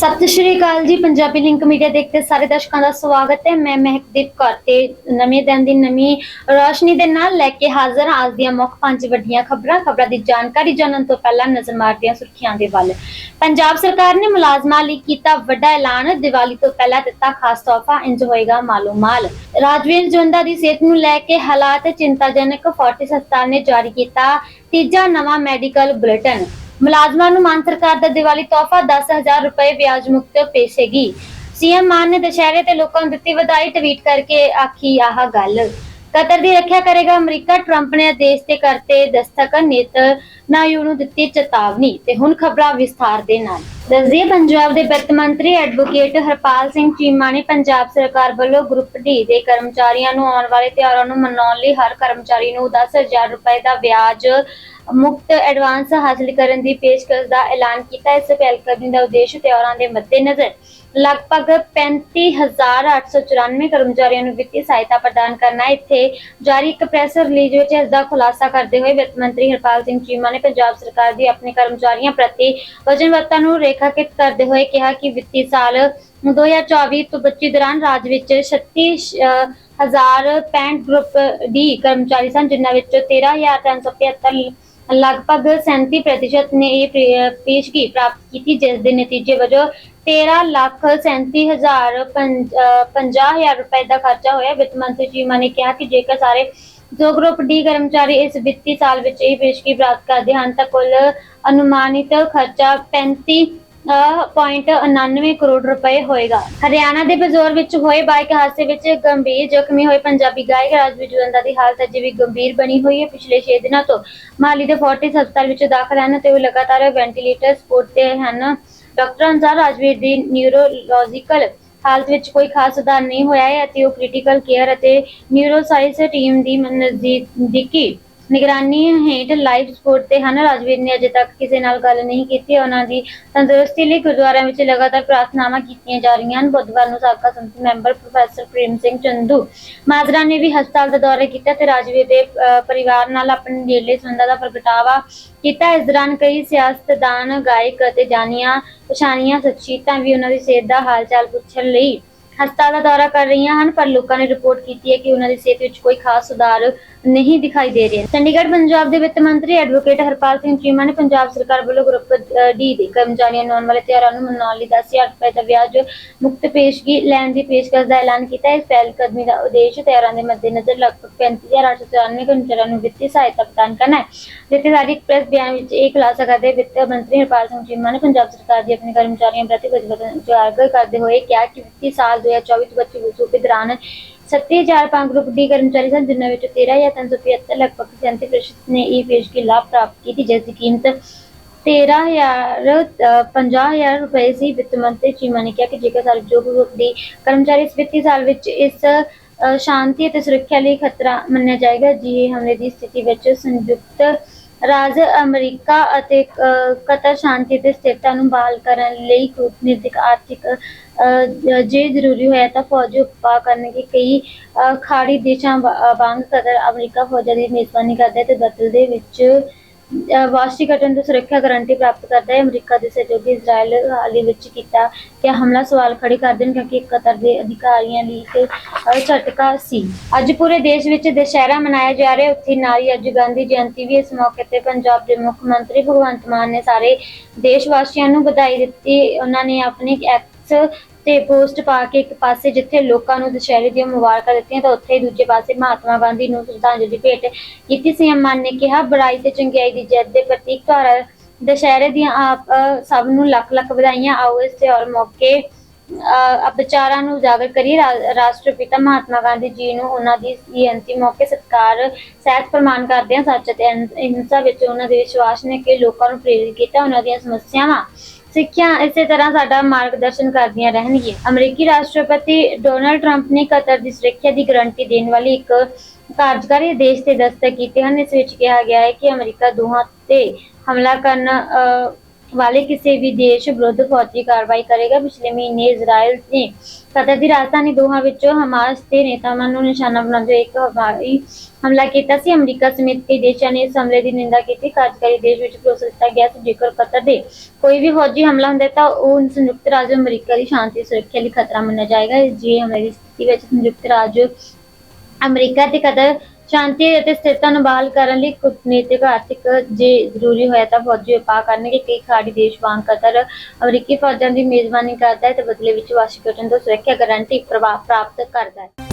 ਸਤਿ ਸ਼੍ਰੀ ਅਕਾਲ ਜੀ, Punjabi link media ਦੇਖਦੇ ਸਾਰੇ ਦਰਸ਼ਕਾਂ ਦਾ ਸਵਾਗਤ ਹੈ। ਮੈਂ ਮਹਿਕਦੀਪ ਕੌਰ ਤੇ ਨਵੇਂ ਦਿਨ ਦੀ ਨਵੀਂ ਰੋਸ਼ਨੀ ਦੇ ਨਾਲ ਲੈ ਕੇ ਹਾਜ਼ਰ ਹਾਂ। ਅੱਜ ਦੀਆਂ ਮੁੱਖ ਪੰਜ ਵੱਡੀਆਂ ਖਬਰਾਂ ਖਬਰਾਂ ਦੀ ਜਾਣਕਾਰੀ ਜਾਣਨ ਤੋਂ ਪਹਿਲਾਂ ਨਜ਼ਰ ਮਾਰਦੇ ਹਾਂ ਸੁਰਖੀਆਂ ਦੇ ਵੱਲ। ਪੰਜਾਬ ਸਰਕਾਰ ਨੇ ਮੁਲਾਜ਼ਮਾਂ ਲਈ ਕੀਤਾ ਵੱਡਾ ਐਲਾਨ। ਦੀਵਾਲੀ ਤੋਂ ਪਹਿਲਾਂ ਦਿੱਤਾ ਖਾਸ ਤੋਹਫਾ, ਇੰਜ ਹੋਏਗਾ ਮਾਲੋ ਮਾਲ ਰਾਜਵੀਰ ਜਵੰਦਾ ਦੀ ਸਿਹਤ ਨੂੰ ਲੈ ਕੇ ਹਾਲਾਤ ਚਿੰਤਾਜਨਕ ਫੋਰਟਿਸ ਹਸਪਤਾਲ ਨੇ ਜਾਰੀ ਕੀਤਾ ਤੀਜਾ ਨਵਾਂ ਮੈਡੀਕਲ ਬੁਲੇਟਿਨ। ਮੁਲਾਜ਼ਮਾਂ ਨੂੰ ਮਾਨ ਸਰਕਾਰ ਦਾ ਦੀਵਾਲੀ ਤੋਹਫਾ 10000 ਰੁਪਏ ਵਿਆਜ ਮੁਕਤ ਪੇਸ਼ੇਗੀ। ਸੀਐਮ ਮਾਨ ਨੇ ਦੁਸ਼ਹਿਰੇ ਤੇ ਲੋਕਾਂ ਨੂੰ ਦਿੱਤੀ ਵਧਾਈ ਟਵੀਟ ਕਰਕੇ ਆਖੀ ਆਹ ਗੱਲ। ਕਤਰ ਦੀ ਰੱਖਿਆ ਕਰੇਗਾ ਅਮਰੀਕਾ, ਟਰੰਪ ਨੇ ਦੇਸ਼ ਤੇ ਕਰਤੇ ਦਸਤਕ ਨੇਤ ਨਾਯੂ ਨੂੰ ਦਿੱਤੀ ਚੇਤਾਵਨੀ। ਤੇ ਹੁਣ ਖਬਰਾਂ ਵਿਸਥਾਰ ਦੇ ਨਾਲ। ਦੱਸਦੀਏ, ਪੰਜਾਬ ਦੇ ਵਿੱਤ ਮੰਤਰੀ ਐਡਵੋਕੇਟ ਹਰਪਾਲ ਸਿੰਘ ਚੀਮਾ ਨੇ ਪੰਜਾਬ ਸਰਕਾਰ ਵੱਲੋਂ ਗਰੁੱਪ ਡੀ ਦੇ ਕਰਮਚਾਰੀਆਂ ਨੂੰ ਆਉਣ ਵਾਲੇ ਤਿਉਹਾਰਾਂ ਨੂੰ ਮਨਾਉਣ ਲਈ ਹਰ ਕਰਮਚਾਰੀ ਨੂੰ 10000 ਰੁਪਏ ਦਾ ਵਿਆਜ ਮੁਕਤ ਐਡਵਾਂਸ ਹਾਸਲ ਕਰਨ ਦੀ ਪੇਸ਼ਕਸ਼ ਦਾ ਐਲਾਨ ਕੀਤਾ। ਇਸ ਪਹਿਲਕਦਮੀ ਦਾ ਉਦੇਸ਼ ਤਿਉਹਾਰਾਂ ਦੇ ਮੱਦੇਨਜ਼ਰ ਲਗਭਗ 35894 ਕਰਮਚਾਰੀਆਂ ਨੂੰ ਵਿੱਤੀ ਸਹਾਇਤਾ ਪ੍ਰਦਾਨ ਕਰਨਾ ਇੱਥੇ ਜਾਰੀ ਇੱਕ ਪ੍ਰੈਸ ਰਿਲੀਜ਼ ਵਿੱਚ ਇਸ ਦਾ ਖੁਲਾਸਾ ਕਰਦੇ ਹੋਏ ਵਿੱਤ ਮੰਤਰੀ ਹਰਪਾਲ ਸਿੰਘ ਚੀਮਾ ਨੇ ਪੰਜਾਬ ਸਰਕਾਰ ਦੀ ਆਪਣੇ ਕਰਮਚਾਰੀਆਂ ਪ੍ਰਤੀ ਵਚਨਬੱਧਤਾ ਨੂੰ ਰੇਖਾਕਿਤ ਕਰਦੇ ਹੋਏ ਕਿਹਾ ਕਿ ਵਿੱਤੀ ਸਾਲ 2024 ਤੋਂ 25 ਦੌਰਾਨ ਰਾਜ ਵਿੱਚ 36 ਅਹ, ਹਜ਼ਾਰ 65 ਗਰੁੱਪ ਡੀ ਕਰਮਚਾਰੀ ਸਨ ਜਿਨ੍ਹਾਂ ਵਿੱਚੋਂ 13375 ਲਗਭਗ 37% ਨੇ ਇਹ ਪੇਸ਼ਗੀ ਪ੍ਰਾਪਤ ਕੀਤੀ ਜਿਸ ਦੇ ਨਤੀਜੇ ਵਜੋਂ 13 ਲੱਖ 37 ਹਜ਼ਾਰ 50000 ਰੁਪਏ ਦਾ ਖਰਚਾ ਹੋਇਆ। ਵਿੱਤ ਮੰਤਰੀ ਚੀਮਾ ਨੇ ਕਿਹਾ ਕਿ ਜੇਕਰ ਸਾਰੇ ਜੋ ਗਰੁੱਪ ਡੀ ਕਰਮਚਾਰੀ ਇਸ ਵਿੱਤੀ ਸਾਲ ਵਿੱਚ ਇਹ ਪੇਸ਼ਗੀ ਪ੍ਰਾਪਤ ਕਰਦੇ ਹਨ ਤਾਂ ਕੁੱਲ ਅਨੁਮਾਨਿਤ ਖਰਚਾ 35 ਅਹ, ਪੁਆਇੰਟ 99 ਕਰੋੜ ਰੁਪਏ ਹੋਏਗਾ। ਹਰਿਆਣਾ ਦੇ ਬਜ਼ੋਰ ਵਿੱਚ ਹੋਏ ਬਾਈਕ ਹਾਦਸੇ ਵਿੱਚ ਗੰਭੀਰ ਜ਼ਖਮੀ ਹੋਏ ਪੰਜਾਬੀ ਗਾਇਕ ਰਾਜਵੀਰ ਜਵੰਦਾ ਦੀ ਹਾਲਤ ਅਜੇ ਵੀ ਗੰਭੀਰ ਬਣੀ ਹੋਈ ਹੈ। ਪਿਛਲੇ 6 ਦਿਨਾਂ ਤੋਂ ਮਾਲੀ ਦੇ ਫੋਰਟਿਸ ਹਸਪਤਾਲ ਵਿੱਚ ਦਾਖਲ ਹਨ ਤੇ ਉਹ ਲਗਾਤਾਰ ਵੈਂਟੀਲੇਟਰ ਸਪੋਰਟ ਤੇ ਹਨ। ਡਾਕਟਰਾਂ ਅਨੁਸਾਰ ਰਾਜਵੀਰ ਦੀ ਨਿਊਰੋਲੋਜੀਕਲ ਹਾਲਤ ਵਿੱਚ ਕੋਈ ਖਾਸ ਸੁਧਾਰ ਨਹੀਂ ਹੋਇਆ ਹੈ ਅਤੇ ਉਹ ਕ੍ਰਿਟੀਕਲ ਕੇਅਰ ਅਤੇ ਨਿਊਰੋਸਾਇੰਸ ਟੀਮ ਦੀ ਨਜ਼ਦੀਕੀ ਨਿਗਰਾਨੀ ਹੇਠ ਲਾਈਫ ਸਪੋਰਟ ਤੇ ਹਨ। ਰਾਜਵੀਰ ਨੇ ਅਜੇ ਤੱਕ ਕਿਸੇ ਨਾਲ ਗੱਲ ਨਹੀਂ ਕੀਤੀ। ਉਹਨਾਂ ਦੀ ਤੰਦਰੁਸਤੀ ਲਈ ਗੁਰਦੁਆਰਿਆਂ ਵਿੱਚ ਲਗਾਤਾਰ ਪ੍ਰਾਰਥਨਾਵਾਂ ਕੀਤੀਆਂ ਜਾ ਰਹੀਆਂ ਹਨ। ਬੁੱਧਵਾਰ ਨੂੰ ਸਾਬਕਾ ਸੰਸਦ member professor Prem Singh Chandumajra ਨੇ ਵੀ ਹਸਪਤਾਲ ਦਾ ਦੌਰਾ ਕੀਤਾ ਤੇ ਰਾਜਵੀਰ ਦੇ ਪਰਿਵਾਰ ਨਾਲ ਆਪਣੇ ਨੇੜਲੇ ਸੰਬੰਧਾਂ ਦਾ ਪ੍ਰਗਟਾਵਾ ਕੀਤਾ। ਇਸ ਦੌਰਾਨ ਕਈ ਸਿਆਸਤਦਾਨ, ਗਾਇਕ ਅਤੇ ਜਾਨੀਆਂ ਪਛਾਣੀਆਂ ਸ਼ਖਸੀਅਤਾਂ ਵੀ ਉਹਨਾਂ ਦੀ ਸਿਹਤ ਦਾ ਹਾਲ ਚਾਲ ਪੁੱਛਣ ਲਈ ਹਸਪਤਾਲ ਦਾ ਦੌਰਾ ਕਰ ਰਹੀਆਂ ਹਨ, ਪਰ ਲੋਕਾਂ ਨੇ ਰਿਪੋਰਟ ਕੀਤੀ ਹੈ ਕਿ ਉਹਨਾਂ ਦੀ ਸਿਹਤ ਵਿੱਚ ਕੋਈ ਖਾਸ ਸੁਧਾਰ ਨਹੀਂ ਦਿਖਾਈ ਦੇ ਰਿਹਾ। ਚੰਡੀਗੜ੍ਹ, ਪੰਜਾਬ ਦੇ ਵਿੱਤ ਮੰਤਰੀ ਐਡਵੋਕੇਟ ਹਰਪਾਲ ਸਿੰਘ ਚੀਮਾ ਨੇ ਪੰਜਾਬ ਸਰਕਾਰ ਵੱਲੋਂ ਗਰੁੱਪ ਡੀ ਦੇ ਕਰਮਚਾਰੀਆਂ ਨੂੰ ਆਉਣ ਵਾਲੇ ਤਿਉਹਾਰਾਂ ਨੂੰ ਮਨਾਉਣ ਲਈ 10000 ਰੁਪਏ ਦਾ ਵਿਆਜ ਮੁਕਤ ਪੇਸ਼ਗੀ ਲੈਣ ਦੀ ਪੇਸ਼ਕਸ਼ ਦਾ ਐਲਾਨ ਕੀਤਾ ਹੈ। ਇਸ ਪਹਿਲ ਕਦਮੀ ਦਾ ਉਦੇਸ਼ ਤਿਉਹਾਰਾਂ ਦੇ ਮੱਦੇਨਜ਼ਰ ਲਗਭਗ 35894 ਕਰਮਚਾਰੀਆਂ ਨੂੰ ਵਿੱਤੀ ਸਹਾਇਤਾ ਪ੍ਰਦਾਨ ਕਰਨਾ ਹੈ। ਜਿੱਥੇ ਸਾਡੀ ਇੱਕ ਪ੍ਰੈਸ ਬਿਆਨ ਵਿੱਚ ਇਹ ਖੁਲਾਸਾ ਕਰਦੇ ਵਿੱਤ ਮੰਤਰੀ ਹਰਪਾਲ ਸਿੰਘ ਚੀਮਾ ਨੇ ਪੰਜਾਬ ਸਰਕਾਰ ਦੀ ਆਪਣੇ ਕਰਮਚਾਰੀਆਂ ਪ੍ਰਤੀ ਵਚਨਬੱਧਤਾ ਉਜਾਗਰ ਕਰਦੇ ਹੋਏ ਕਿਹਾ ਕਿ ਵਿੱਤੀ ਸਾਲ 2024 ਤੋਂ 25 ਸੂਬੇ ਦੌਰਾਨ 37005 ਗਰੁੱਪ ਡੀ ਕਰਮਚਾਰੀ ਸਨ, ਜਿਨ੍ਹਾਂ ਵਿੱਚੋਂ 13375 ਲਗਭਗ 37% ਨੇ ਇਹ ਪੇਸ਼ਗੀ ਲਾਭ ਪ੍ਰਾਪਤ ਕੀਤੀ, ਜਿਸ ਦੀ ਕੀਮਤ 13000 ਰੁਪਏ ਸੀ। ਵਿੱਤ ਮੰਤਰੀ ਚੀਮਾ ਨੇ ਕਿਹਾ ਕਿ ਜੇਕਰ ਸਾਰੇ ਜੋ ਗਰੁੱਪ ਦੀ ਕਰਮਚਾਰੀ ਇਸ ਵਿੱਤੀ ਸਾਲ ਵਿੱਚ ਇਸ ਸ਼ਾਂਤੀ ਅਤੇ ਸੁਰੱਖਿਆ ਲਈ ਖਤਰਾ ਮੰਨਿਆ ਜਾਏਗਾ ਜਿਹੇ ਹਮਲੇ ਦੀ ਸਥਿਤੀ ਵਿੱਚ ਸੰਯੁਕਤ ਰਾਜ ਅਮਰੀਕਾ ਅਤੇ ਅ, ਕਤਰ ਸ਼ਾਂਤੀ ਤੇ ਸਥਿਰਤਾ ਨੂੰ ਬਹਾਲ ਕਰਨ ਲਈ ਕੂਟਨੀਤਿਕ ਆਰਥਿਕ ਅ, ਜੇ ਜ਼ਰੂਰੀ ਹੋਇਆ ਤਾਂ ਫੌਜੀ ਉਪਾਅ ਕਰਨਗੇ। ਕਈ ਅ, ਖਾੜੀ ਦੇਸ਼ਾਂ ਵਾਂਗ ਕਤਰ ਅਮਰੀਕਾ ਫੌਜਾਂ ਦੀ ਮੇਜ਼ਬਾਨੀ ਕਰਦਾ ਹੈ ਤੇ ਬਦਲ ਵਿੱਚ ਅ, ਵਾਸ਼ਿੰਗਟਨ ਤੋਂ ਸੁਰੱਖਿਆ ਗਾਰੰਟੀ ਪ੍ਰਾਪਤ ਕਰਦਾ ਹੈ। ਅਮਰੀਕਾ ਦੇ ਸਹਿਯੋਗੀ ਇਜ਼ਰਾਈਲ ਹਾਲ ਵਿੱਚ ਕੀਤਾ ਕਿ ਹਮਲਾ। ਸਵਾਲ ਖੜੇ ਕਰਦੇ ਨੇ ਕਿਉਂਕਿ ਕਤਰ ਦੇ ਅਧਿਕਾਰੀਆਂ ਲਈ ਇੱਕ ਝਟਕਾ ਸੀ। ਅੱਜ ਪੂਰੇ ਦੇਸ਼ ਵਿੱਚ ਦੁਸ਼ਹਿਰਾ ਮਨਾਇਆ ਜਾ ਰਿਹਾ। ਹੈ। ਉੱਥੇ ਨਾਰੀ ਅੱਜ ਗਾਂਧੀ ਜਯੰਤੀ ਵੀ ਇਸ ਮੌਕੇ ਤੇ ਪੰਜਾਬ ਦੇ ਮੁੱਖ ਮੰਤਰੀ ਭਗਵੰਤ ਮਾਨ ਨੇ ਸਾਰੇ ਦੇਸ਼ ਵਾਸੀਆਂ ਨੂੰ ਵਧਾਈ ਦਿੱਤੀ। ਉਹਨਾਂ ਨੇ ਆਪਣੀ ਐਕਸ ਤੇ ਪੋਸਟ ਪਾ ਕੇ ਇੱਕ ਪਾਸੇ ਜਿੱਥੇ ਲੋਕਾਂ ਨੂੰ ਦੁਸ਼ਹਿਰੇ ਦੀਆਂ ਮੁਬਾਰਕਾਂ ਦਿੱਤੀਆਂ ਤਾਂ ਉੱਥੇ ਹੀ ਦੂਜੇ ਪਾਸੇ ਮਹਾਤਮਾ ਗਾਂਧੀ ਨੂੰ ਸ਼ਰਧਾਂਜਲੀ ਭੇਟ ਕੀਤੀ ਸੀਐਮ ਮਾਨ ਨੇ ਕਿਹਾ ਬੁਰਾਈ ਤੇ ਚੰਗਿਆਈ ਦੀ ਜਿੱਤ ਦੇ ਪ੍ਰਤੀਕ ਤਿਉਹਾਰ ਦੁਸ਼ਹਿਰੇ ਦੀਆਂ ਆਪ ਸਭ ਨੂੰ ਲੱਖ ਲੱਖ ਵਧਾਈਆਂ। ਆਓ ਇਸ ਤਿਉਹਾਰ ਮੌਕੇ ਅ, ਵਿਚਾਰਾਂ ਨੂੰ ਉਜਾਗਰ ਕਰੀ ਰਾਸ਼ਟਰਪਿਤਾ ਮਹਾਤਮਾ ਗਾਂਧੀ ਜੀ ਨੂੰ ਉਹਨਾਂ ਦੀ ਜਯੰਤੀ ਮੌਕੇ ਸਤਿਕਾਰ ਸਹਿਤ ਪ੍ਰਮਾਨ ਕਰਦੇ ਹਾਂ ਸੱਚ ਅਤੇ ਅਹਿੰਸਾ ਵਿੱਚ ਉਹਨਾਂ ਦੇ ਵਿਸ਼ਵਾਸ ਨੇ ਕਿ ਲੋਕਾਂ ਨੂੰ ਪ੍ਰੇਰਿਤ ਕੀਤਾ ਉਹਨਾਂ ਦੀਆਂ ਸਮੱਸਿਆਵਾਂ ਸਿੱਖਿਆ, ਇਸੇ ਤਰ੍ਹਾਂ ਸਾਡਾ ਮਾਰਗਦਰਸ਼ਨ ਕਰਦੀਆਂ ਰਹਿਣਗੀਆਂ। ਅਮਰੀਕੀ ਰਾਸ਼ਟਰਪਤੀ ਡੋਨਾਲਡ ਟਰੰਪ ਨੇ ਕਤਰ ਦੀ ਸੁਰੱਖਿਆ ਦੀ ਗਾਰੰਟੀ ਦੇਣ ਵਾਲੀ ਇੱਕ ਕਾਰਜਕਾਰੀ ਆਦੇਸ਼ ਤੇ ਦਸਤਕ ਕੀਤੇ ਹਨ। ਇਸ ਵਿੱਚ ਕਿਹਾ ਗਿਆ ਹੈ ਕਿ ਅਮਰੀਕਾ ਦੋਹਾਂ ਤੇ ਹਮਲਾ ਕਰਨ ਅ, ਵਾਲੇ ਕਿਸੇ ਵੀ ਦੇਸ਼ ਵਿਰੁੱਧ ਕਾਰਵਾਈ ਕਰੇਗਾ। ਪਿਛਲੇ ਮਹੀਨੇ ਇਜ਼ਰਾਈਲ ਨੇ ਕਤਰ ਦੀ ਰਾਜਧਾਨੀ ਦੋਹਾ ਵਿੱਚ ਹਮਾਸ ਦੇ ਨੇਤਾਵਾਂ ਨੂੰ ਨਿਸ਼ਾਨਾ ਬਣਾਉਂਦੇ ਇੱਕ ਹਵਾਈ ਹਮਲਾ ਕੀਤਾ ਸੀ। ਅਮਰੀਕਾ ਸਮੇਤ ਕਈ ਦੇਸ਼ਾਂ ਨੇ ਇਸ ਹਮਲੇ ਦੀ ਨਿੰਦਾ ਕੀਤੀ। ਕਾਰਜਕਾਰੀ ਦੇਸ਼ ਵਿੱਚ ਭਰੋਸਾ ਦਿੱਤਾ ਗਿਆ ਸੀ। ਜੇਕਰ ਕਤਰ ਦੇ ਕੋਈ ਵੀ ਫੌਜੀ ਹਮਲਾ ਹੁੰਦਾ ਤਾਂ ਉਹ ਸੰਯੁਕਤ ਰਾਜ ਅਮਰੀਕਾ ਦੀ ਸ਼ਾਂਤੀ ਸੁਰੱਖਿਆ ਲਈ ਖਤਰਾ ਮੰਨਿਆ ਜਾਏਗਾ। ਜੇ ਹਮਲੇ ਦੀ ਸਥਿਤੀ ਵਿੱਚ ਸੰਯੁਕਤ ਰਾਜ ਅਮਰੀਕਾ ਤੇ ਕਤਰ ਸ਼ਾਂਤੀ ਅਤੇ ਸਥਿਰਤਾ ਨੂੰ ਬਹਾਲ ਕਰਨ ਲਈ ਕੂਟਨੀਤਿਕ, ਆਰਥਿਕ ਜੇ ਜ਼ਰੂਰੀ ਹੋਇਆ ਤਾਂ ਫੌਜੀ ਉਪਾਅ ਕਰਨਗੇ। ਕਈ ਖਾੜੀ ਦੇਸ਼ ਵਾਂਗ ਕਤਰ ਅਮਰੀਕੀ ਫੌਜਾਂ ਦੀ ਮੇਜ਼ਬਾਨੀ ਕਰਦਾ ਹੈ ਤੇ ਬਦਲੇ ਵਿੱਚ ਵਾਸ਼ਿੰਗਟਨ ਤੋਂ ਸੁਰੱਖਿਆ ਗਾਰੰਟੀ ਪ੍ਰਭਾਵ ਪ੍ਰਾਪਤ ਕਰਦਾ ਹੈ।